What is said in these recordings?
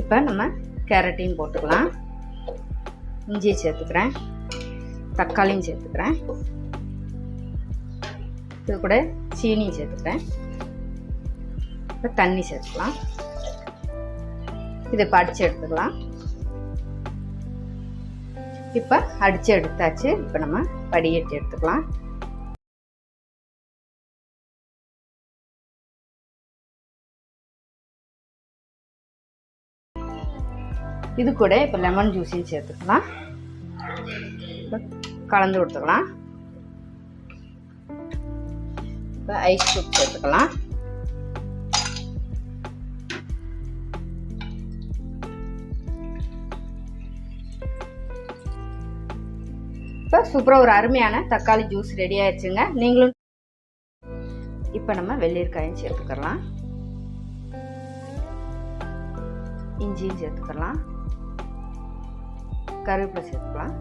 இப்போ நம்ம கேரட்டையும் போட்டுக்கலாம். இஞ்சி சேர்த்துக்கிறேன். தக்காளியும் சேர்த்துக்கிறேன். இது கூட சீனியும் சேர்த்துக்கிறேன். இப்போ தண்ணி சேர்த்துக்கலாம். இதை இப்போ அடித்து எடுத்துக்கலாம். இப்போ அடித்து எடுத்தாச்சு. இப்போ நம்ம வடிகட்டி எடுத்துக்கலாம். இது கூட இப்போ லெமன் ஜூஸையும் சேர்த்துக்கலாம். கலந்து கொடுத்துக்கலாம். இப்போ ஐஸ் க்யூப் சேர்த்துக்கலாம். இப்போ சூப்பராக ஒரு அருமையான தக்காளி ஜூஸ் ரெடி ஆயிடுச்சுங்க. நீங்களும் இப்போ நம்ம வெள்ளரிக்காயும் சேர்த்துக்கலாம். இஞ்சியும் சேர்த்துக்கலாம். கருவேப்பிலை சேர்த்துக்கலாம்.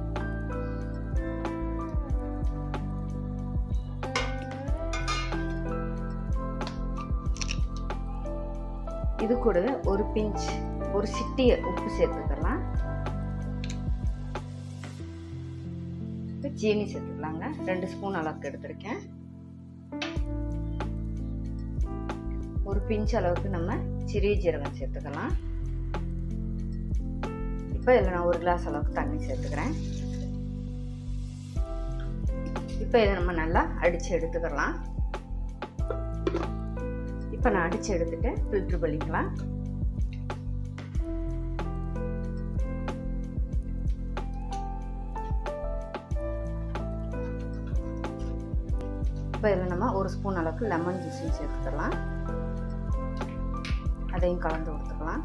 இது கூடவே ஒரு பிஞ்ச் ஒரு சிட்டியை உப்பு சேர்த்துக்கலாம். சீனி ஜீனி சேர்த்துக்கலாங்க. ரெண்டு ஸ்பூன் அளவுக்கு எடுத்திருக்கேன். ஒரு பிஞ்ச் அளவுக்கு நம்ம சிறிய ஜீரகம் சேர்த்துக்கலாம். இப்போ இதில் நான் ஒரு கிளாஸ் அளவுக்கு தண்ணி சேர்த்துக்கிறேன். இப்போ இதை நம்ம நல்லா அடித்து எடுத்துக்கலாம். இப்போ நான் அடித்து எடுத்துட்டு ஃபில்ட்ரு பண்ணிக்கலாம். இப்போ இதில் நம்ம ஒரு ஸ்பூன் அளவுக்கு லெமன் ஜூஸையும் சேர்த்துக்கலாம். அதையும் கலந்து கொடுத்துக்கலாம்.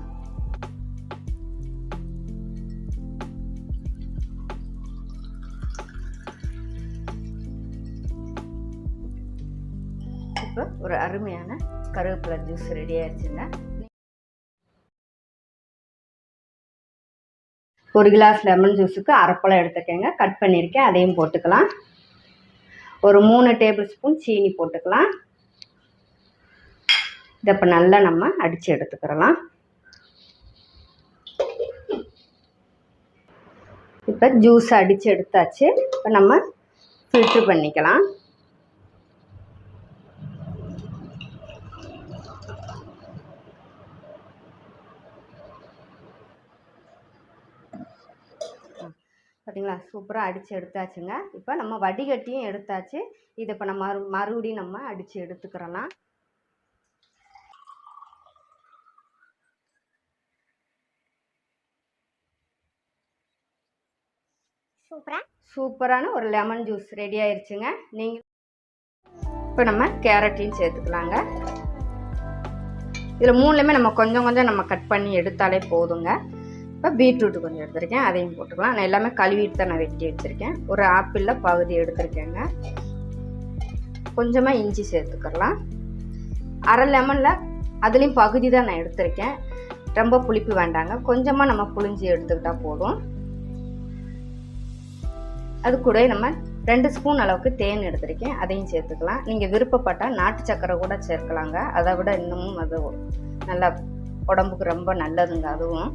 இப்போ ஒரு அருமையான கருவேப்பிலை ஜூஸ் ரெடி ஆயிடுச்சுங்க. ஒரு கிளாஸ் லெமன் ஜூஸுக்கு அரைப்பழம் எடுத்துக்கோங்க. கட் பண்ணியிருக்கேன். அதையும் போட்டுக்கலாம். ஒரு மூணு டேபிள் ஸ்பூன் சீனி போட்டுக்கலாம். இதை இப்போ நல்லா நம்ம அடித்து எடுத்துக்கிறலாம். இப்போ ஜூஸ் அடித்து எடுத்தாச்சு. இப்போ நம்ம ஃபில்ட்ரு பண்ணிக்கலாம். பார்த்தீங்களா சூப்பராக அடித்து எடுத்தாச்சுங்க. இப்போ நம்ம வடிகட்டியும் எடுத்தாச்சு. இதை இப்போ நம்ம மறு மறுபடியும் நம்ம அடித்து எடுத்துக்கிறலாம். சூப்பரா? சூப்பரான ஒரு லெமன் ஜூஸ் ரெடி ஆயிருச்சுங்க. நீங்கள் இப்போ நம்ம கேரட்டையும் சேர்த்துக்கலாங்க. இதில் மூணுலையுமே நம்ம கொஞ்சம் கொஞ்சம் நம்ம கட் பண்ணி எடுத்தாலே போதுங்க. இப்போ பீட்ரூட் கொஞ்சம் எடுத்திருக்கேன் அதையும் போட்டுக்கலாம். நான் எல்லாமே கழுவிட்டு தான் நான் வெட்டி எடுத்திருக்கேன். ஒரு ஆப்பிளில் பகுதி எடுத்திருக்கேங்க. கொஞ்சமாக இஞ்சி சேர்த்துக்கலாம். அரை லெமனில் அதுலேயும் பகுதி தான் நான் எடுத்திருக்கேன். ரொம்ப புளிப்பு வேண்டாங்க. கொஞ்சமாக நம்ம புளிஞ்சி எடுத்துக்கிட்டால் போதும். அது கூட நம்ம ரெண்டு ஸ்பூன் அளவுக்கு தேன் எடுத்திருக்கேன். அதையும் சேர்த்துக்கலாம். நீங்கள் விருப்பப்பட்டால் நாட்டு சக்கரை கூட சேர்க்கலாங்க. அதை விட இன்னமும் அது நல்லா உடம்புக்கு ரொம்ப நல்லதுங்க. அதுவும்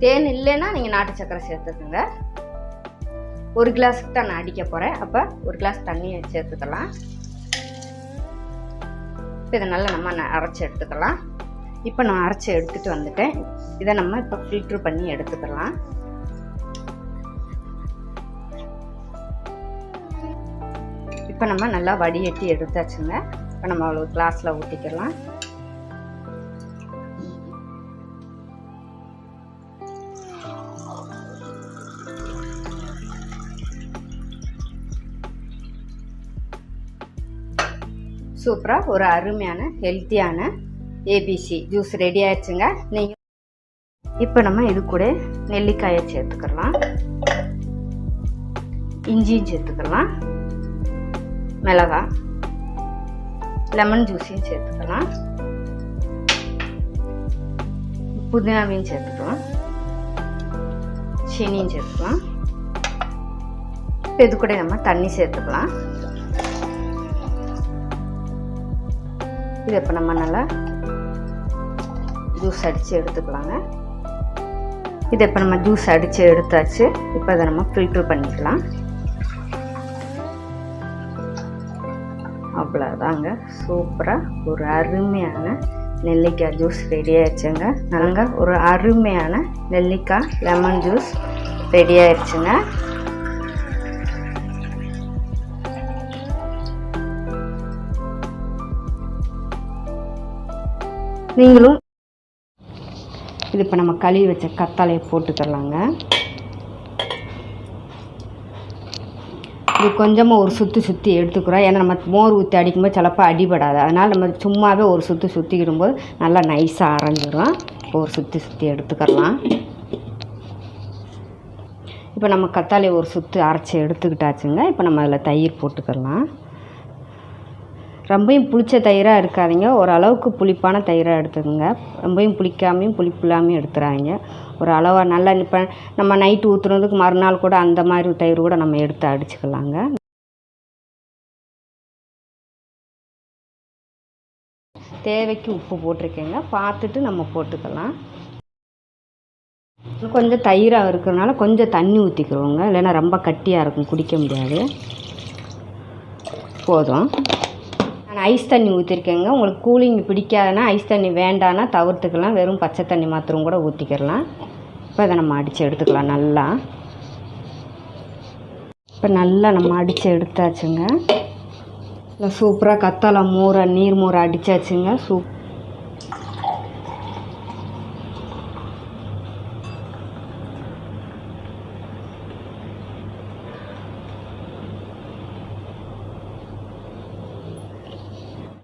தேன் இல்லைன்னா நீங்கள் நாட்டு சக்கரை சேர்த்துக்கோங்க. ஒரு கிளாஸுக்கு தான் நான் அடிக்க போகிறேன் அப்போ ஒரு கிளாஸ் தண்ணியை சேர்த்துக்கலாம் இப்போ இதை நல்லா நம்ம அரைச்சி எடுத்துக்கலாம். இப்போ நான் அரைச்சி எடுத்துகிட்டு வந்துட்டேன். இதை நம்ம இப்போ ஃபில்ட்ரு பண்ணி எடுத்துக்கலாம். இப்போ நம்ம நல்லா வடிகட்டி எடுத்தாச்சுங்க. இப்போ நம்ம அவ்வளோ கிளாஸில் ஊற்றிக்கலாம் சூப்பராக ஒரு அருமையான ஹெல்த்தியான ஏபிசி ஜூஸ் ரெடி ஆயிடுச்சுங்க. நீங்கள் இப்போ நம்ம இது கூட நெல்லிக்காயை சேர்த்துக்கலாம். இஞ்சியும் சேர்த்துக்கலாம். மிளகா லெமன் ஜூஸையும் சேர்த்துக்கலாம். புதினாவையும் சேர்த்துக்கலாம். சீனியும் சேர்த்துக்கலாம். இப்போ இது கூட நம்ம தண்ணி சேர்த்துக்கலாம். இது இப்போ நம்ம நல்லா ஜூஸ் அடித்து எடுத்துக்கலாங்க. இதை இப்போ நம்ம ஜூஸ் அடித்து எடுத்தாச்சு. இப்போ அதை நம்ம ஃபில்ட்ரு பண்ணிக்கலாம். அவ்வளோதாங்க சூப்பராக ஒரு அருமையான நெல்லிக்காய் ஜூஸ் ரெடி ஆயிடுச்சுங்க. நாங்கள் ஒரு அருமையான நெல்லிக்காய் லெமன் ஜூஸ் ரெடி ஆயிடுச்சுங்க. நீங்களும் இது இப்போ நம்ம கழுவி வச்ச கத்தாழையை போட்டுக்கலாங்க இது கொஞ்சமாக ஒரு சுற்றி சுற்றி எடுத்துக்கிறோம். ஏன்னா நம்ம மோர் ஊற்றி அடிக்கும்போது சிலப்போ அடிபடாது. அதனால் நம்ம சும்மாவே ஒரு சுற்றி சுற்றிக்கிடும்போது நல்லா நைஸாக அரைஞ்சிரும். ஒரு சுற்றி சுற்றி எடுத்துக்கலாம் இப்போ நம்ம கத்தாழி ஒரு சுற்று அரைச்சி எடுத்துக்கிட்டாச்சுங்க. இப்போ நம்ம அதில் தயிர் போட்டுக்கலாம் ரொம்பையும் புளித்த தயிராக இருக்காதிங்க. ஓரளவுக்கு புளிப்பான தயிராக எடுத்துக்கோங்க. ரொம்பையும் புளிக்காமையும் புளிப்பில்லாமையும் இல்லாமையும் ஒரு அளவாக நல்லா இப்போ நம்ம நைட்டு ஊற்றுறதுக்கு மறுநாள் கூட அந்த மாதிரி தயிர் கூட நம்ம எடுத்து அடிச்சுக்கலாங்க. தேவைக்கு உப்பு போட்டிருக்கேங்க. பார்த்துட்டு நம்ம போட்டுக்கலாம். கொஞ்சம் தயிராக இருக்கிறனால கொஞ்சம் தண்ணி ஊற்றிக்கிறோங்க இல்லைன்னா ரொம்ப கட்டியாக இருக்கும். குடிக்க முடியாது. போதும். நான் ஐஸ் தண்ணி ஊற்றிருக்கேங்க உங்களுக்கு கூலிங் பிடிக்காதுன்னா ஐஸ் தண்ணி வேண்டான்னா தவிர்த்துக்கலாம். வெறும் பச்சை தண்ணி மாத்திரம் கூட ஊற்றிக்கிறலாம் இப்போ அதை நம்ம அடித்து எடுத்துக்கலாம் நல்லா. இப்போ நல்லா நம்ம அடித்து எடுத்தாச்சுங்க. நல்லா சூப்பராக கத்தாழை மோரை நீர் மூரை அடித்தாச்சுங்க சூப்